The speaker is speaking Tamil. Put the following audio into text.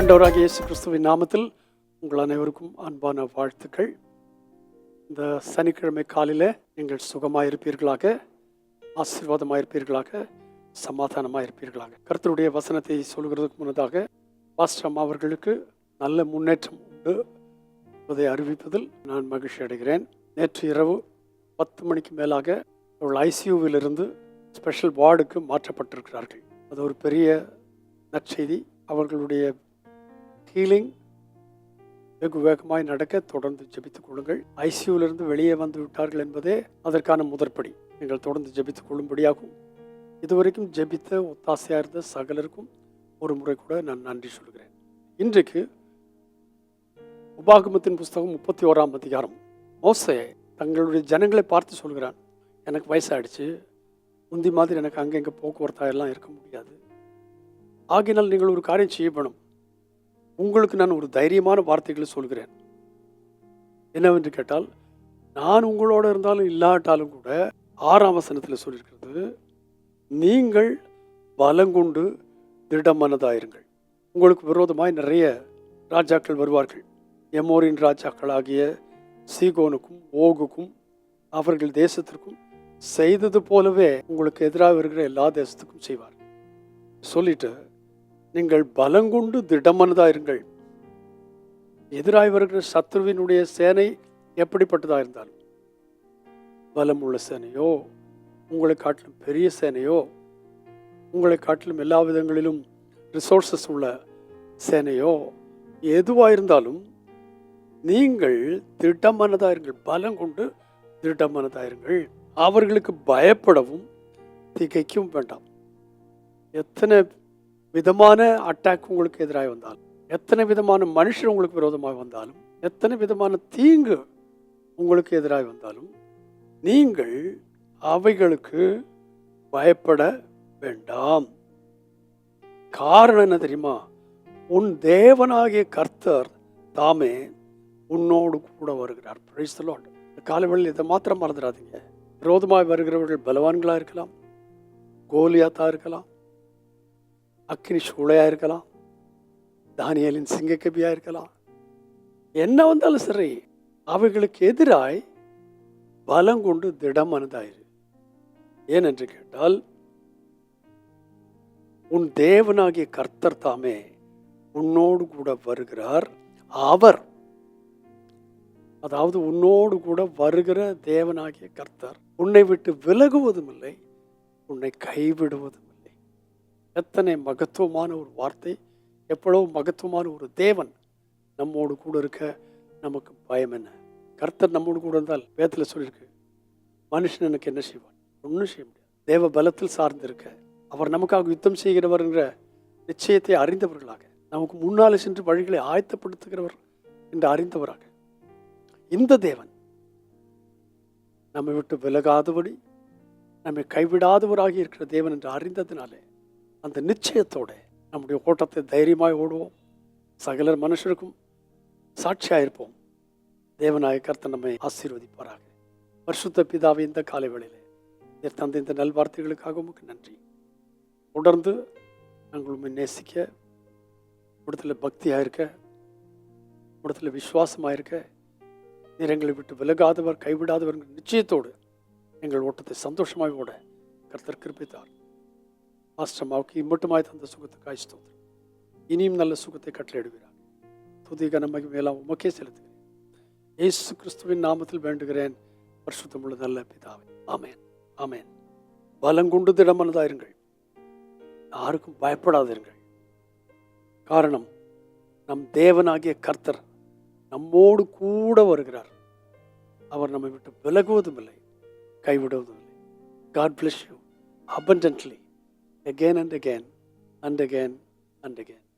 அண்டவராக இயேசு கிறிஸ்துவின் நாமத்தில் உங்கள் அனைவருக்கும் அன்பான வாழ்த்துக்கள். இந்த சனிக்கிழமை காலையில் நீங்கள் சுகமாக இருப்பீர்களாக ஆசீர்வாதமாக இருப்பீர்களாக சமாதானமாக இருப்பீர்களாக கருத்தருடைய வசனத்தை சொல்கிறதுக்கு முன்னதாக பாஸ்டம் அவர்களுக்கு நல்ல முன்னேற்றம் உண்டு என்பதை அறிவிப்பதில் நான் மகிழ்ச்சி அடைகிறேன். நேற்று இரவு பத்து மணிக்கு மேலாக அவள் ஐசியூவிலிருந்து ஸ்பெஷல் வார்டுக்கு மாற்றப்பட்டிருக்கிறார்கள். அது ஒரு பெரிய நற்செய்தி. அவர்களுடைய ஹீலிங் வெகு வேகமாய் நடக்க தொடர்ந்து ஜபித்துக் கொள்ளுங்கள். ஐசியூவிலிருந்து வெளியே வந்து விட்டார்கள் என்பதே அதற்கான முதற்படி. நீங்கள் தொடர்ந்து ஜபித்துக் கொள்ளும்படியாகும். இதுவரைக்கும் ஜெபித்த ஒத்தாசையாக இருந்த சகலருக்கும் ஒரு முறை கூட நான் நன்றி சொல்கிறேன். இன்றைக்கு உபாகமத்தின் புஸ்தகம் முப்பத்தி ஓராம் அதிகாரம். மோசே தங்களுடைய ஜனங்களை பார்த்து சொல்கிறான் எனக்கு வயசாகிடுச்சு முந்தி மாதிரி எனக்கு அங்கங்கே போக்குவரத்தாக எல்லாம் இருக்க முடியாது. ஆகினால் நீங்கள் ஒரு காரியம் செய்யப்படும். உங்களுக்கு நான் ஒரு தைரியமான வார்த்தைகளை சொல்கிறேன். என்னவென்று கேட்டால் நான் உங்களோட இருந்தாலும் இல்லாட்டாலும் கூட ஆறாம் வசனத்தில் சொல்லியிருக்கிறது நீங்கள் பலங்கொண்டு திருடமானதாயிருங்கள். உங்களுக்கு விரோதமாய் நிறைய ராஜாக்கள் வருவார்கள். எமோரின் ராஜாக்களாகிய சீகோனுக்கும் ஓகுக்கும் அவர்கள் தேசத்திற்கும் செய்தது போலவே உங்களுக்கு எதிராக வருகிற எல்லா தேசத்துக்கும் செய்வார் சொல்லிட்டு நீங்கள் பலங்கொண்டு திடமனதாக இருங்கள் எதிராய் வருகிற சத்ருவினுடைய சேனை எப்படிப்பட்டதாக இருந்தாலும். பலம் உள்ள சேனையோ உங்களை காட்டிலும் பெரிய சேனையோ உங்களை காட்டிலும் எல்லா விதங்களிலும் ரிசோர்சஸ் உள்ள சேனையோ எதுவாக இருந்தாலும் நீங்கள் திட்டமானதாக இருங்கள் பலம் கொண்டு திட்டமானதாக இருங்கள் அவர்களுக்கு பயப்படவும் திகைக்கவும் வேண்டாம். எத்தனை விதமான அட்டாக் உங்களுக்கு எதிராக வந்தாலும் எத்தனை விதமான மனுஷர் உங்களுக்கு விரோதமாக வந்தாலும் எத்தனை விதமான தீங்கு உங்களுக்கு எதிராக வந்தாலும் நீங்கள் அவைகளுக்கு பயப்பட வேண்டாம். காரணம் என்ன தெரியுமா? உன் தேவனாகிய கர்த்தர் தாமே உன்னோடு கூட வருகிறார். பிரைஸ் காலவெளியில் இதை மாத்திரம் மறந்துடாதீங்க. விரோதமாக வருகிறவர்கள் பலவான்களாக இருக்கலாம். கோலியாத்தா இருக்கலாம். அக்னி சூளையாக இருக்கலாம் தானியலின் சிங்கக்கபியா இருக்கலாம். என்ன வந்தாலும் சரி அவைகளுக்கு எதிராய் பலம் கொண்டு திடம் மனதாயிரு ஏனென்று கேட்டால் உன் தேவனாகிய கர்த்தர் தாமே உன்னோடு கூட வருகிறார். அவர் அதாவது உன்னோடு கூட வருகிற தேவனாகிய கர்த்தர் உன்னை விட்டு விலகுவதும் இல்லை உன்னை கைவிடுவதும் எத்தனை மகத்துவமான ஒரு வார்த்தை எவ்வளவு மகத்துவமான ஒரு தேவன் நம்மோடு கூட இருக்க நமக்கு பயம் என்ன? கர்த்தர் நம்மோடு கூட இருந்தால் வேதத்தில் சொல்லியிருக்கு மனுஷன் எனக்கு என்ன செய்வான்? ஒன்றும் செய்ய முடியாது. தேவ பலத்தில் சார்ந்திருக்க அவர் நமக்காக யுத்தம் செய்கிறவர்ங்கிற நிச்சயத்தை அறிந்தவர்களாக நமக்கு முன்னாலே சென்று வழிகளை ஆயத்தப்படுத்துகிறவர் என்று அறிந்தவராக. இந்த தேவன் நம்மை விட்டு விலகாதபடி நம்மை கைவிடாதவராகி இருக்கிற தேவன் என்று அறிந்ததினாலே அந்த நிச்சயத்தோட நம்முடைய ஓட்டத்தை தைரியமாய் ஓடுவோம். சகலர் மனுஷருக்கும் சாட்சியாக இருப்போம் தேவனாய கர்த்தன் நம்மை ஆசீர்வதிப்பாராக. பரிசுத்த பிதாவை இந்த காலை வேளையில் தந்த இந்த நல்வார்த்தைகளுக்காக உமக்கு நன்றி. தொடர்ந்து நாங்கள் உண்மை நேசிக்க இடத்துல பக்தியாக இருக்க இடத்துல விசுவாசமாக இருக்க நீர் எங்களை விட்டு விலகாதவர் கைவிடாதவர் நிச்சயத்தோடு எங்கள் ஓட்டத்தை சந்தோஷமாய் ஓட கர்த்தர் கிருப்பித்தார் ஆஷ்டமாவுக்கு இம்மட்டுமாய் தந்த சுகத்துக்காய் ஸ்தோத்திரம் இனியும் நல்ல சுகத்தை கட்டளையிடுகிறார் துதி கனமகி மேலாம் உமக்கே செலுத்துகிறேன் இயேசு கிறிஸ்துவின் நாமத்தில் வேண்டுகிறேன் பரிசுத்தமுள்ள நல்ல பிதாவே ஆமேன் ஆமேன் பலங்கொண்டு திடமனதாயிருங்கள் யாருக்கும் பயப்படாதிருங்கள் காரணம் நம் தேவனாகிய கர்த்தர் நம்மோடு கூட வருகிறார் அவர் நம்மை விட்டு விலகுவதும் இல்லை கைவிடுவதும் இல்லை God bless you abundantly again and again and again and again